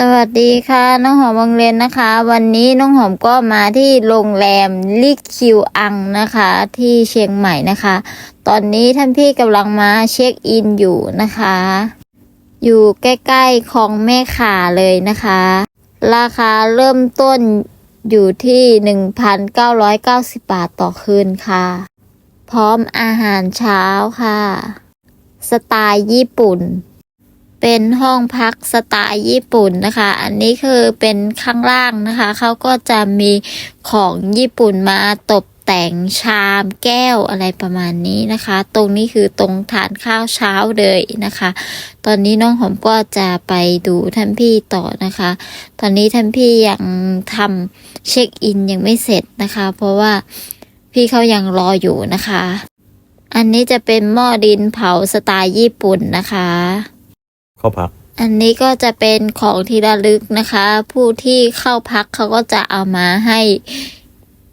สวัสดีค่ะ น้องหอมบางเลนนะคะ วันนี้น้องหอมก็มาที่โรงแรมลิคิวอังนะคะ ที่เชียงใหม่นะคะ ตอนนี้ท่านพี่กำลังมาเช็คอินอยู่นะคะ อยู่ใกล้ๆของแม่ขาเลยนะคะ ราคาเริ่มต้นอยู่ที่ 1,990 บาทต่อคืนค่ะ พร้อมอาหารเช้าค่ะ สไตล์ญี่ปุ่น เป็นห้องพักสไตล์ญี่ปุ่นนะคะ อันนี้คือเป็นข้างล่างนะคะ เขาก็จะมีของญี่ปุ่นมาตกแต่งชามแก้วอะไรประมาณนี้นะคะ ตรงนี้คือตรงทานข้าวเช้าเลยนะคะ ตอนนี้น้องหอมก็จะไปดูท่านพี่ต่อนะคะ ตอนนี้ท่านพี่ยังทำเช็คอินยังไม่เสร็จนะคะ เพราะว่าพี่เขายังรออยู่นะคะ อันนี้จะเป็นหม้อดินเผาสไตล์ญี่ปุ่นนะคะ เข้าพัก อันนี้ก็จะเป็นของที่ระลึกนะคะ ผู้ที่เข้าพักเขาก็จะเอามาให้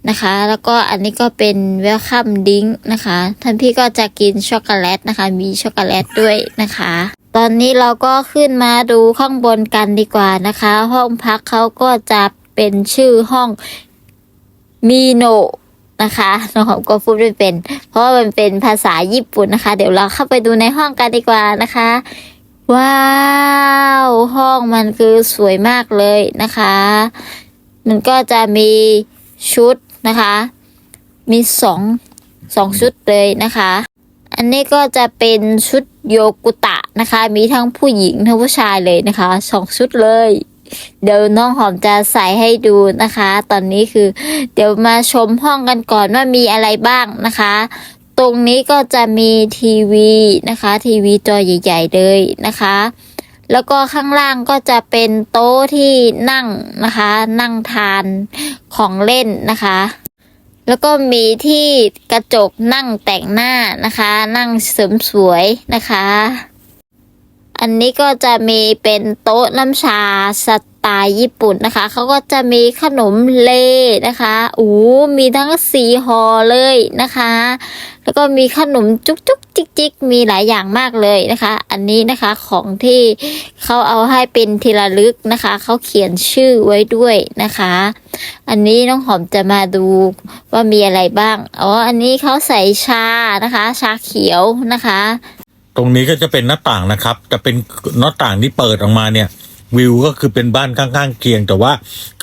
นะคะ แล้วก็อันนี้ก็เป็นเวลคัมดิ้งนะคะ ท่านพี่ก็จะกินช็อกโกแลตนะคะ มีช็อกโกแลตด้วยนะคะ ตอนนี้เราก็ขึ้นมาดูข้างบนกันดีกว่านะคะ ห้องพักเขาก็จะเป็นชื่อห้องมีโนะนะคะน้องหอมก็พูดไม่เป็น เพราะว่ามันเป็นภาษาญี่ปุ่นนะคะ เดี๋ยวเราเข้าไปดูในห้องกันดีกว่านะคะ ว้าวห้องมันคือสวยมากเลยนะคะ มันก็จะมีชุดนะคะ มีสองสองชุดเลยนะคะ อันนี้ก็จะเป็นชุดโยกุตะนะคะ มีทั้งผู้หญิงทั้งผู้ชายเลยนะคะสองชุดเลย เดี๋ยวน้องหอมจะใส่ให้ดูนะคะ ตอนนี้คือ เดี๋ยวมาชมห้องกันก่อนว่ามีอะไรบ้างนะคะ ตรงนี้ก็จะมีทีวีนะคะ ทีวีจอใหญ่ ๆ เลยนะคะ แล้วก็ข้างล่างก็จะเป็นโต๊ะที่นั่งนะคะ นั่งทานของเล่นนะคะ แล้วก็มีที่กระจกนั่งแต่งหน้านะคะ นั่งเสริมสวยนะคะ อันนี้ก็จะมีเป็นโต๊ะน้ำชาสไตล์ญี่ปุ่นนะคะเขาก็จะมีขนมเลนะคะอู้มีทั้งสีห่อเลยนะคะ แล้วก็มีขนมจุกจุกจิกจิกมีหลายอย่างมากเลยนะคะ อันนี้นะคะของที่เขาเอาให้เป็นทีละลึกนะคะเขาเขียนชื่อไว้ด้วยนะคะ อันนี้น้องหอมจะมาดูว่ามีอะไรบ้างอ๋ออันนี้เขาใส่ชานะคะ ชาเขียวนะคะตรงนี้ก็จะเป็นหน้าต่างนะครับแต่เป็นหน้าต่างที่เปิดออกมาเนี่ย วิวก็คือเป็นบ้านข้างๆเคียง แต่ว่า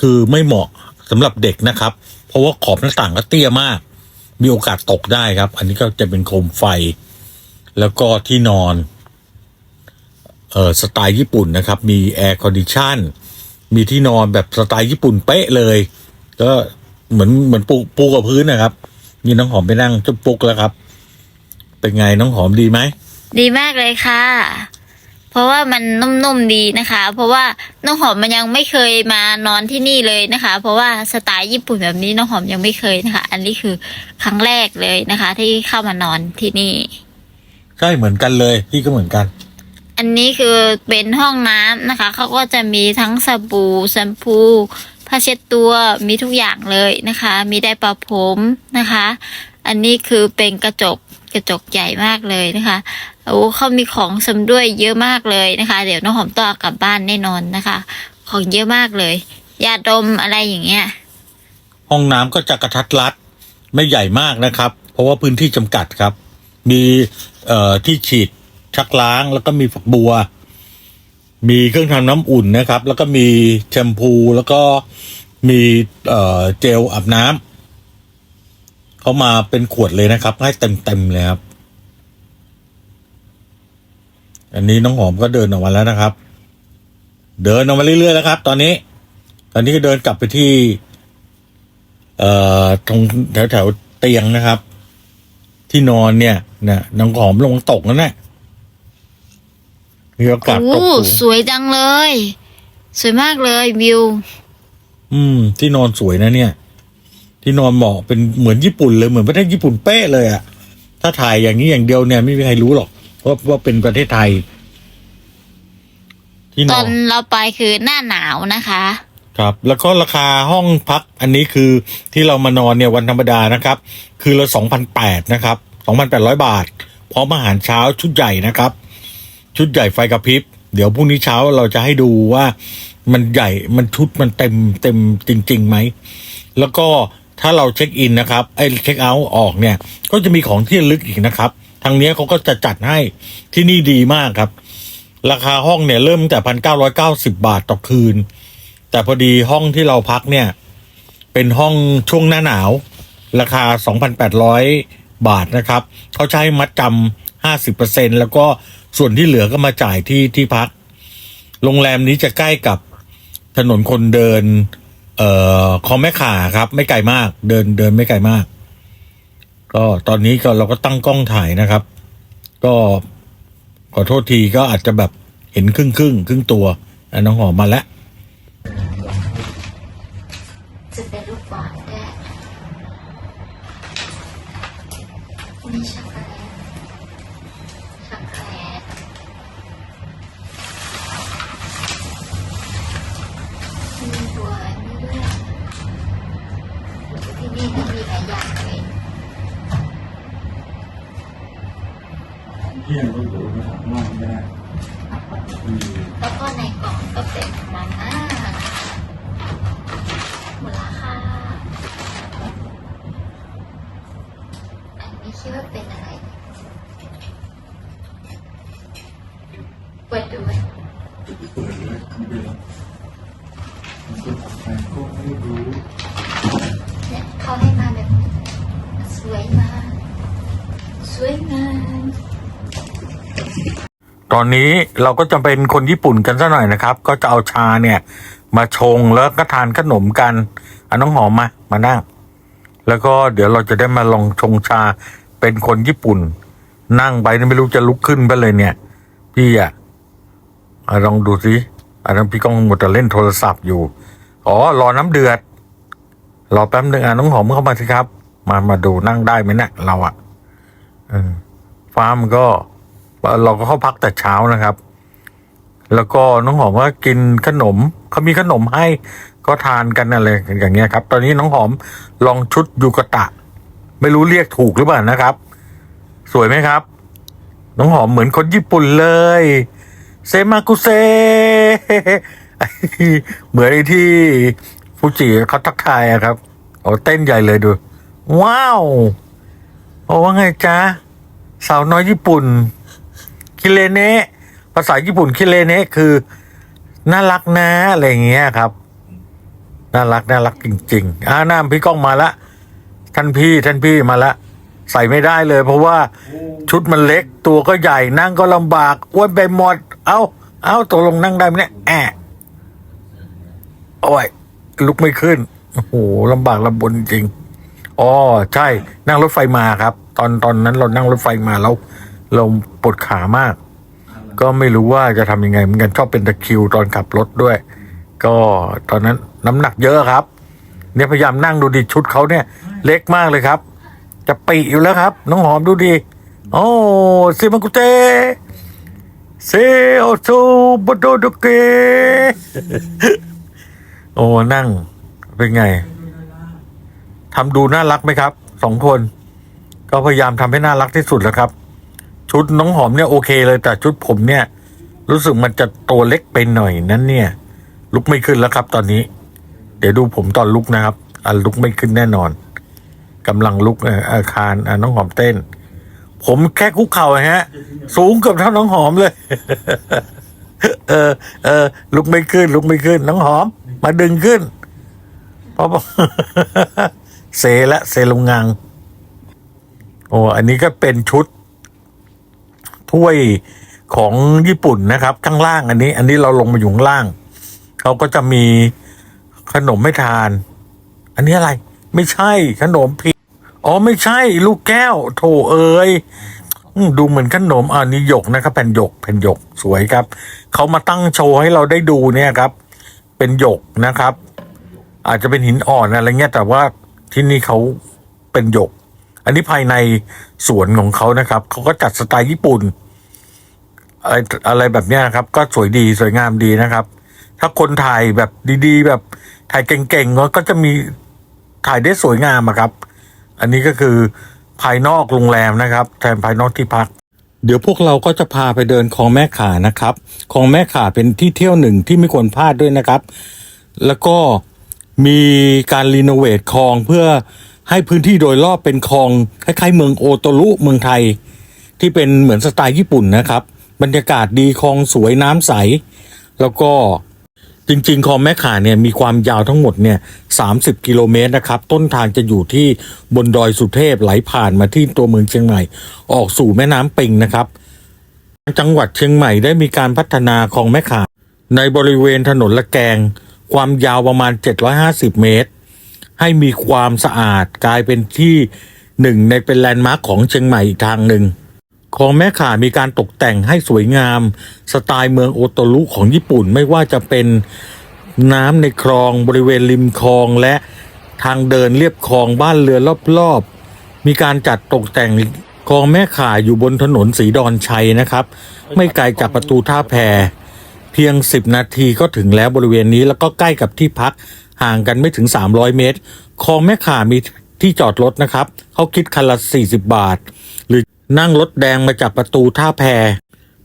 คือไม่เหมาะสำหรับเด็กนะครับ เพราะว่าขอบหน้าต่างก็เตี้ยมาก มีโอกาสตกได้ครับ อันนี้ก็จะเป็นโคมไฟ แล้วก็ที่นอนเออสไตล์ญี่ปุ่นนะครับ มีแอร์คอนดิชันมีที่นอนแบบสไตล์ญี่ปุ่นเป๊ะเลย ก็เหมือนเหมือนปูปูกับพื้นนะครับนี่น้องหอมไปนั่งจุ๊บปุ๊กแล้วครับ เป็นไงน้องหอมดีไหม ดีมากเลยค่ะ เพราะว่ามันนุ่มๆดีนะคะ เพราะว่าน้องหอมมันยังไม่เคยมานอนที่นี่เลยนะคะ เพราะว่าสไตล์ญี่ปุ่นแบบนี้น้องหอมยังไม่เคยนะคะ อันนี้คือครั้งแรกเลยนะคะ ที่เข้ามานอนที่นี่ ใช่เหมือนกันเลยพี่ก็เหมือนกัน อันนี้คือเป็นห้องน้ำนะคะเขาก็จะมีทั้งสบู่แชมพูผ้าเช็ดตัวมีทุกอย่างเลยนะคะ มีได้ประผมนะคะ อันนี้คือเป็นกระจกกระจกใหญ่มากเลยนะคะ โอ้เขามีของสำด้วยเยอะมากเลยนะคะ เดี๋ยวน้องหอมต้องกลับบ้านแน่นอนนะคะ ของเยอะมากเลยยาดมอะไรอย่างเงี้ย ห้องน้ำก็จะกระทัดรัด ไม่ใหญ่มากนะครับ เพราะว่าพื้นที่จำกัดครับ มีเอ่อที่ฉีดชักล้างแล้วก็มีฝักบัว มีเครื่องทำน้ำอุ่นนะครับ แล้วก็มีแชมพูแล้วก็มีเอ่อเจลอาบน้ำเขามาเป็นขวดเลยนะครับ ให้เต็มเต็มๆเลยครับ อันนี้น้องหอมก็เดินออกมาแล้วนะครับ เดินออกมาเรื่อยๆแล้วครับ ตอนนี้ ตอนนี้ก็เดินกลับไปที่ เอ่อตรงแถวแถวๆเตียงนะครับ ที่นอนเนี่ยนะน้องหอมลงตกนั่นแหละมีโอกาสตกโอ้สูงสวยจังเลย สวยมากเลยวิว อืม ที่นอนสวยนะเนี่ย ที่นอนเหมาะเป็นเหมือนญี่ปุ่นเลยเหมือนประเทศญี่ปุ่นเป๊ะเลยอะถ้าถ่ายอย่างนี้อย่างเดียวเนี่ยไม่มีใครรู้หรอก ว่าว่าเป็นประเทศไทย ที่นตออนนเราไปคือหน้าหนาวนะคะ ครับ แล้วก็ราคาห้องพักอันนี้คือที่เรามานอนเนี่ยวันธรรมดานะครับ คือละสองพันแปดนะครับสองพันแปดร้อยบาท พร้อมอาหารเช้าชุดใหญ่นะครับ ชุดใหญ่ไฟกระพริบ เดี๋ยวพรุ่งนี้เช้าเราจะให้ดูว่ามันใหญ่มันชุดมันเต็มเต็มจริงๆไหม แล้วก็ถ้าเราเช็คอินนะครับไอ้เช็คเอาท์ออกเนี่ย ก็จะมีของที่ระลึกอีกนะครับ ทางเนี้ยเขาก็จะจัดให้ที่นี่ดีมากครับ ราคาห้องเนี่ยเริ่มแต่พันเก้าร้อยเก้าสิบาทต่อคืน แต่พอดีห้องที่เราพักเนี่ย เป็นห้องช่วงหน้าหนาว ราคา2,800บาทนะครับเขาใช้มัดจำ50%แล้วก็ส่วนที่เหลือก็มาจ่ายที่ที่พัก โรงแรมนี้จะใกล้กับถนนคนเดิน เอ่อคองแม่ข่าครับ ไม่ไกลมาก เดินเดินไม่ไกลมาก ก็ตอนนี้ก็เราก็ตั้งกล้องถ่ายนะครับ ก็ขอโทษทีก็อาจจะแบบเห็นครึ่งครึ่งครึ่งตัวอะน้องหอมมาแล้วจะเป็นลูกบอลได้มีช็อกโกแลตช็อกโกแลตมีบัวนี่ด้วยที่นี่ก็มีหลายอย่างเลย ที่ยงก็อยู่มาถามว่าไม่ได้แล้วก็ในกล่องก็เป็นมาม่ามูลค่าอันนี้คิดว่าเป็นอะไร เปิดดูไหมเปิดเลยไม่เป็นไรมันเป็นของใครก็ไม่รู้ ตอนนี้เราก็จะเป็นคนญี่ปุ่นกันซะหน่อยนะครับ ก็จะเอาชาเนี่ย มาชงแล้วก็ทานขนมกันอาน้องหอมมามานั่งแล้วก็เดี๋ยวเราจะได้มาลองชงชาเป็นคนญี่ปุ่น นั่งไปนี่ไม่รู้จะลุกขึ้นไปเลยเนี่ย พี่อะลองดูสิอันนั้นพี่ก้องหมดแต่เล่นโทรศัพท์อยู่อ๋อรอน้ำเดือดรอแป๊บหนึ่งอะน้องหอมเข้ามาสิครับ มามาดูนั่งได้ไหมเนี่ยเราอะอฟ้ามันก็ เราก็เข้าพักแต่เช้านะครับ แล้วก็น้องหอมก็กินขนมเขามีขนมให้ก็ทานกันอะไรอย่างเงี้ยครับ ตอนนี้น้องหอมลองชุดยูกะตะ ไม่รู้เรียกถูกหรือเปล่านะครับ สวยไหมครับ น้องหอมเหมือนคนญี่ปุ่นเลย เซมากุเซ เหมือนที่ฟูจิเขาทักทายอะครับโอ้เต้นใหญ่เลยดู ว้าวโอ้ว่าไงจ๊ะสาวน้อยญี่ปุ่น คิเลเนะภาษาญี่ปุ่นคิเลเนะคือ น่ารักนะอะไรอย่างเงี้ยครับ น่ารักน่ารักจริง ๆอ่าน้าพี่ก้องมาละท่านพี่ท่านพี่มาละใส่ไม่ได้เลย เพราะว่าชุดมันเล็กตัวก็ใหญ่นั่งก็ลำบากอ้วนไปหมด เอาเอาตกลงนั่งได้ไหมเนี่ยแอะโอ้ยลุกไม่ขึ้นโอ้โหลำบากลำบนจริงอ๋อใช่ นั่งรถไฟมาครับ ตอนตอนนั้นเรานั่งรถไฟมาแล้ว เราปวดขามาก ก็ไม่รู้ว่าจะทำยังไงเหมือนกันชอบเป็นตะคริวตอนขับรถด้วย ก็ตอนนั้นน้ำหนักเยอะครับ เนี่ยพยายามนั่งดูดิชุดเขาเนี่ย เล็กมากเลยครับ จะปีอยู่แล้วครับ น้องหอมดูดิโอ้ซิมังกุเตเซโอโซบโดโดเกโอ้นั่งเป็นไงทำดูน่ารักไหมครับสองคน ก็พยายามทำให้น่ารักที่สุดแล้วครับ ชุดน้องหอมเนี่ยโอเคเลยแต่ชุดผมเนี่ย รู้สึกมันจะตัวเล็กไปหน่อยนั้นเนี่ย ลุกไม่ขึ้นแล้วครับ ตอนนี้ เดี๋ยวดูผมตอนลุกนะครับอะลุกไม่ขึ้นแน่นอนกำลังลุกอาคารน้องหอมเต้น ผมแค่คุกเข่าฮะ สูงเกือบเท่าน้องหอมเลย เออเออลุกไม่ขึ้น ลุกไม่ขึ้น น้องหอม มาดึงขึ้นเพราะเซละเซลงงังโอ้อันนี้ก็เป็นชุด ถ้วยของญี่ปุ่นนะครับข้างล่างอันนี้ อันนี้เราลงมาอยู่ข้างล่างเขาก็จะมีขนมไม่ทาน อันนี้อะไร ไม่ใช่ขนมผิดอ๋อไม่ใช่ ลูกแก้ว โถเอ้ยดูเหมือนขนมอ่านี่หยกนะครับแผ่นหยกแผ่นหยกสวยครับเขามาตั้งโชว์ให้เราได้ดูเนี่ยครับ เป็นหยกนะครับ อาจจะเป็นหินอ่อนอะไรเงี้ยแต่ว่าที่นี่เขาเป็นหยก อันนี้ภายในสวนของเขานะครับเขาก็จัดสไตล์ญี่ปุ่น อะไรอะไรแบบเนี้ยครับ ก็สวยดีสวยงามดีนะครับ ถ้าคนถ่ายแบบดีๆ แบบถ่ายเก่งๆก็จะมีถ่ายได้สวยงามครับ อันนี้ก็คือภายนอกโรงแรมนะครับ แทนภายนอกที่พัก เดี๋ยวพวกเราก็จะพาไปเดินคลองแม่ขานะครับคลองแม่ขาเป็นที่เที่ยวหนึ่งที่ไม่ควรพลาดด้วยนะครับ แล้วก็มีการรีโนเวทคลองเพื่อ ให้พื้นที่โดยรอบเป็นคลองคล้ายๆเมืองโอโตรุเมืองไทย ที่เป็นเหมือนสไตล์ญี่ปุ่นนะครับ บรรยากาศดีคลองสวยน้ำใส แล้วก็จริงๆคลองแม่ข่าเนี่ยมีความยาวทั้งหมดเนี่ย30กิโลเมตรนะครับ ต้นทางจะอยู่ที่บนดอยสุเทพไหลผ่านมาที่ตัวเมืองเชียงใหม่ ออกสู่แม่น้ำปิงนะครับ จังหวัดเชียงใหม่ได้มีการพัฒนาคลองแม่ข่าในบริเวณถนนละแกง ความยาวประมาณ 750 เมตร ให้มีความสะอาดกลายเป็นที่หนึ่งในเป็นแลนด์มาร์คของเชียงใหม่อีกทางหนึ่งคลองแม่ข่ามีการตกแต่งให้สวยงาม สไตล์เมืองโอโตรุของญี่ปุ่นไม่ว่าจะเป็นน้ำในคลองบริเวณริมคลองและทางเดินเรียบคลองบ้านเรือนรอบๆ มีการจัดตกแต่งคลองแม่ข่าอยู่บนถนนสีดอนชัยนะครับ ไม่ไกลจากประตูท่าแพเพียง 10 นาทีก็ถึงแล้วบริเวณนี้แล้วก็ใกล้กับที่พัก ห่างกันไม่ถึง 300 เมตร คลองแม่ข่ามีที่จอดรถนะครับ เขาคิดคันละ 40 บาท หรือนั่งรถแดงมาจากประตูท่าแพ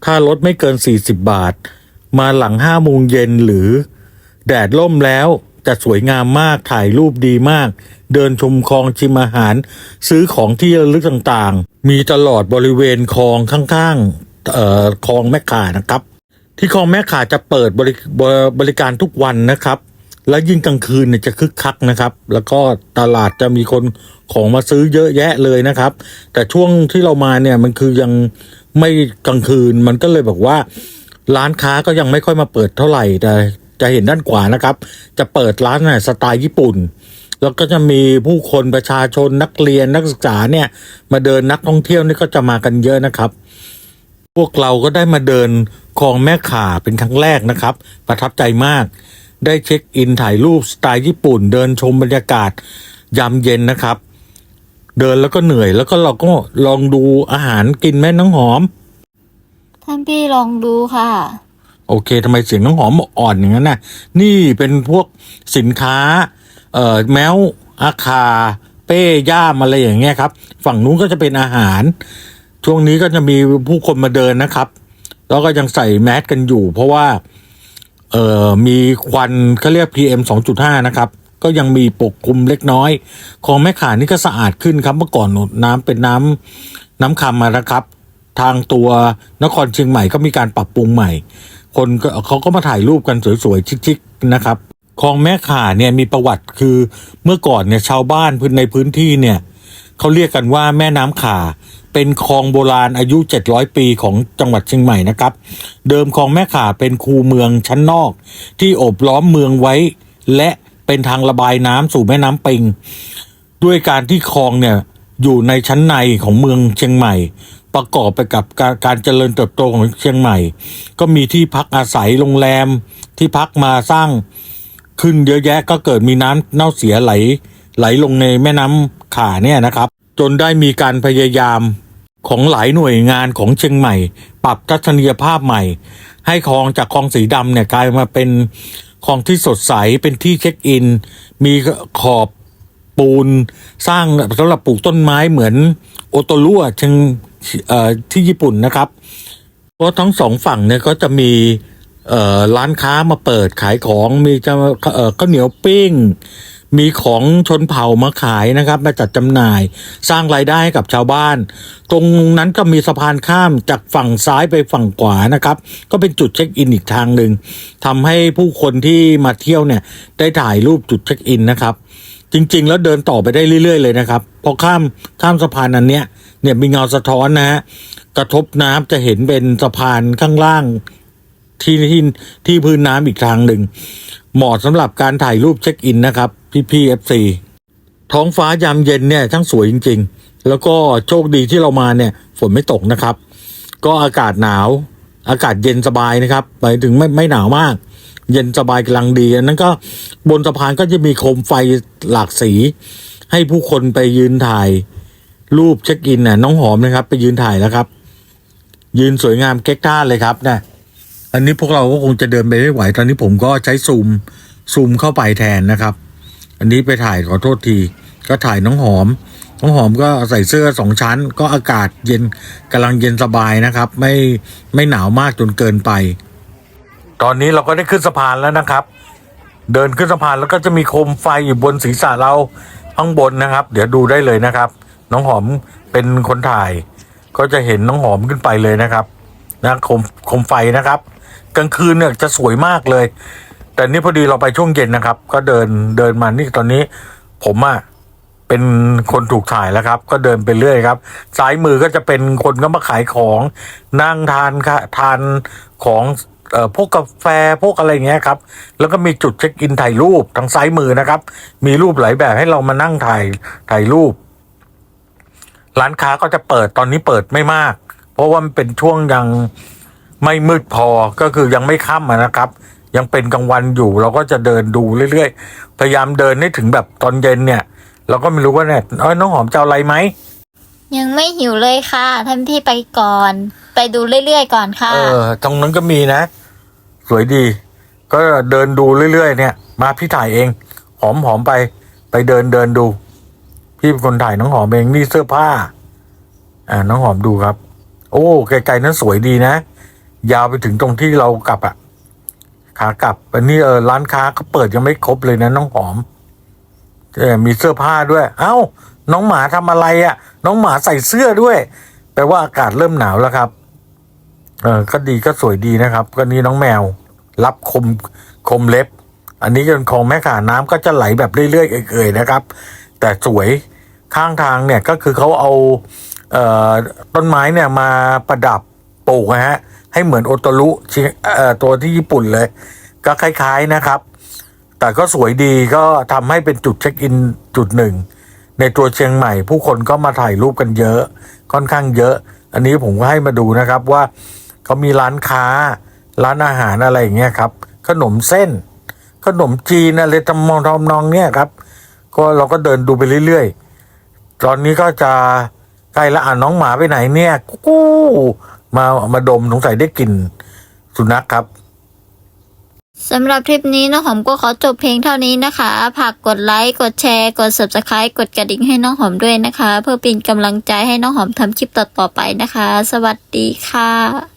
ค่ารถไม่เกิน 40 บาท มาหลัง5โมงเย็นหรือ แดดล่มแล้วจะสวยงามมากถ่ายรูปดีมาก เดินชมคลองชิมอาหาร ซื้อของที่ระลึกต่างๆ มีตลอดบริเวณคลองข้างๆเอ่อคลองแม่ข่านะครับ ที่คลองแม่ข่าจะเปิดบริบริการทุกวันนะครับ แล้วยิ่งกลางคืนเนี่ยจะคึกคักนะครับ แล้วก็ตลาดจะมีคนของมาซื้อเยอะแยะเลยนะครับ แต่ช่วงที่เรามาเนี่ยมันคือยังไม่กลางคืนมันก็เลยบอกว่า ร้านค้าก็ยังไม่ค่อยมาเปิดเท่าไหร่แต่จะเห็นด้านขวานะครับ จะเปิดร้านน่ะสไตล์ญี่ปุ่น แล้วก็จะมีผู้คนประชาชนนักเรียนนักศึกษาเนี่ย มาเดินนักท่องเที่ยวนี่ก็จะมากันเยอะนะครับ พวกเราก็ได้มาเดินคลองแม่ข่าเป็นครั้งแรกนะครับ ประทับใจมาก ได้เช็คอินถ่ายรูปสไตล์ญี่ปุ่น เดินชมบรรยากาศยามเย็นนะครับ เดินแล้วก็เหนื่อยแล้วก็เราก็ลองดูอาหารกินแม่น้องหอม ท่านพี่ลองดูค่ะ โอเคทำไมเสียงน้องหอมอ่อนอย่างนั้นน่ะ นี่เป็นพวกสินค้า เอ่อแมวอาคา เป้ย่ามอะไรอย่างเงี้ยครับ ฝั่งนู้นก็จะเป็นอาหาร ช่วงนี้ก็จะมีผู้คนมาเดินนะครับ แล้วก็ยังใส่แมสกันอยู่ เพราะว่า เอ่อมีควันเขาเรียก PM 2.5 นะครับ ก็ยังมีปกคลุมเล็กน้อยคลองแม่ข่านี่ก็สะอาดขึ้นครับเมื่อก่อนน้ำเป็นน้ำน้ำคำมานะครับ ทางตัวนครเชียงใหม่ก็มีการปรับปรุงใหม่ คนเขาก็มาถ่ายรูปกันสวยๆชิคๆนะครับคลองแม่ข่าเนี่ยมีประวัติคือเมื่อก่อนเนี่ยชาวบ้านพื้นในพื้นที่เนี่ยเขาเรียกกันว่าแม่น้ำข่า เป็นคลองโบราณอายุ 700 ปีของจังหวัดเชียงใหม่นะครับ เดิมคลองแม่ข่าเป็นคูเมืองชั้นนอก ที่โอบล้อมเมืองไว้ และเป็นทางระบายน้ำสู่แม่น้ำปิง ด้วยการที่คลองเนี่ยอยู่ในชั้นในของเมืองเชียงใหม่ ประกอบไปกับการการเจริญเติบโตของเชียงใหม่ ก็มีที่พักอาศัยโรงแรมที่พักมาสร้างขึ้นเยอะแยะก็เกิดมีน้ำเน่าเสียไหล ไหลลงในแม่น้ำข่าเนี่ยนะครับ จนได้มีการพยายาม ของหลายหน่วยงานของเชียงใหม่ ปรับทัศนียภาพใหม่ ให้คลองจากคลองสีดำเนี่ยกลายมาเป็นคลองที่สดใสเป็นที่เช็คอิน มีขอบปูนสร้างสำหรับปลูกต้นไม้เหมือนโอโตรุอะเชิงที่ญี่ปุ่นนะครับเพราะทั้งสองฝั่งเนี่ยก็จะมีร้านค้ามาเปิดขายของมีจะเอ่อข้าวเหนียวปิ้ง มีของชนเผ่ามาขายนะครับ มาจัดจำหน่าย สร้างรายได้ให้กับชาวบ้าน ตรงนั้นก็มีสะพานข้ามจากฝั่งซ้ายไปฝั่งขวานะครับ ก็เป็นจุดเช็คอินอีกทางหนึ่งทำให้ผู้คนที่มาเที่ยวเนี่ย ได้ถ่ายรูปจุดเช็คอินนะครับ จริงๆ แล้วเดินต่อไปได้เรื่อย ๆ เลยนะครับ พอข้ามข้ามสะพานอันเนี้ยเนี่ยมีเงาสะท้อนนะฮะกระทบน้ำจะเห็นเป็นสะพานข้างล่างที่ที่ที่พื้นน้ำอีกทางหนึ่ง เหมาะสำหรับการถ่ายรูปเช็คอินนะครับ พี่พีเอฟซีท้องฟ้ายามเย็นเนี่ยทั้งสวยจริง ๆ แล้วก็โชคดีที่เรามาเนี่ย ฝนไม่ตกนะครับ ก็อากาศหนาว อากาศเย็นสบายนะครับหมายถึงไม่ไม่หนาวมาก เย็นสบายกำลังดีอันนั้นก็บนสะพานก็จะมีโคมไฟหลากสี ให้ผู้คนไปยืนถ่ายรูปเช็คอินน่ะน้องหอมนะครับ ไปยืนถ่ายแล้วครับ ยืนสวยงามเก๊กท่าเลยครับนะ อันนี้พวกเราก็คงจะเดินไปไม่ไหว ตอนนี้ผมก็ใช้ซูมซูมเข้าไปแทนนะครับ อันนี้ไปถ่ายขอโทษที ก็ถ่ายน้องหอม น้องหอมก็ใส่เสื้อสองชั้น ก็อากาศเย็นกำลังเย็นสบายนะครับ ไม่ไม่หนาวมากจนเกินไป ตอนนี้เราก็ได้ขึ้นสะพานแล้วนะครับ เดินขึ้นสะพานแล้วก็จะมีโคมไฟอยู่บนศีรษะเราข้างบนนะครับ เดี๋ยวดูได้เลยนะครับ น้องหอมเป็นคนถ่าย ก็จะเห็นน้องหอมขึ้นไปเลยนะครับนะโคมโคมไฟนะครับ กลางคืนเนี่ยจะสวยมากเลย แต่นี่พอดีเราไปช่วงเย็นนะครับ ก็เดินเดินมานี่ตอนนี้ ผมอะเป็นคนถูกถ่ายแล้วครับ ก็เดินไปเรื่อยครับซ้ายมือก็จะเป็นคนก็มาขายของนั่งทานค่ะทานของเอ่อพวกกาแฟพวกอะไรเงี้ยครับ แล้วก็มีจุดเช็คอินถ่ายรูปทางซ้ายมือนะครับ มีรูปหลายแบบให้เรามานั่งถ่ายถ่ายรูป ร้านค้าก็จะเปิดตอนนี้เปิดไม่มาก เพราะว่ามันเป็นช่วงยัง ไม่มืดพอก็คือยังไม่ค่ำอะนะครับ ยังเป็นกลางวันอยู่ เราก็จะเดินดูเรื่อยๆ พยายามเดินให้ถึงแบบตอนเย็นเนี่ย เราก็ไม่รู้ว่าเนี่ยเอ้ยน้องหอมจะเอาอะไรไหมยังไม่หิวเลยค่ะท่านพี่ไปก่อน ไปดูเรื่อยๆก่อนค่ะ เออตรงนั้นก็มีนะ สวยดี ก็เดินดูเรื่อยๆเนี่ย มาพี่ถ่ายเอง หอมหอมไป ไปเดินเดินดู พี่เป็นคนถ่ายน้องหอมเองนี่เสื้อผ้า อ่าน้องหอมดูครับ โอ้ไกลๆนั้นสวยดีนะ ยาวไปถึงตรงที่เรากลับอะขากลับอันนี้เออร้านค้าก็เปิดยังไม่ครบเลยนะน้องหอมเออมีเสื้อผ้าด้วย เอ้า น้องหมาทำอะไรอะน้องหมาใส่เสื้อด้วย แปลว่าอากาศเริ่มหนาวแล้วครับ เออก็ดีก็สวยดีนะครับ ก็นี่น้องแมว รับคมคมเล็บ อันนี้จนคลองแม่ขาน้ำก็จะไหลแบบเรื่อยๆเอ่ยๆนะครับ แต่สวยข้างทางเนี่ยก็คือเขาเอาเอ่อต้นไม้เนี่ยมาประดับปลูกนะฮะ ให้เหมือนโอโตรุตัวที่ญี่ปุ่นเลย ก็คล้ายๆนะครับ แต่ก็สวยดีก็ทำให้เป็นจุดเช็คอินจุดหนึ่ง ในตัวเชียงใหม่ ผู้คนก็มาถ่ายรูปกันเยอะ ค่อนข้างเยอะ อันนี้ผมก็ให้มาดูนะครับว่าเขามีร้านค้า ร้านอาหารอะไรอย่างเงี้ยครับ ขนมเส้น ขนมจีนอะไรทำมองทำนองเนี่ยครับ ก็เราก็เดินดูไปเรื่อยๆ ตอนนี้ก็จะใกล้ละอ่านน้องหมาไปไหนเนี่ยกู้ มามาดมสงสัยได้กลิ่นสุนัขครับสำหรับทริปนี้น้องหอมก็ขอจบเพลงเท่านี้นะคะฝากกดไลค์ กดแชร์ กด subscribe กดกระดิ่งให้น้องหอมด้วยนะคะ เพื่อเป็นกำลังใจให้น้องหอมทำคลิปต่อๆไปนะคะ สวัสดีค่ะ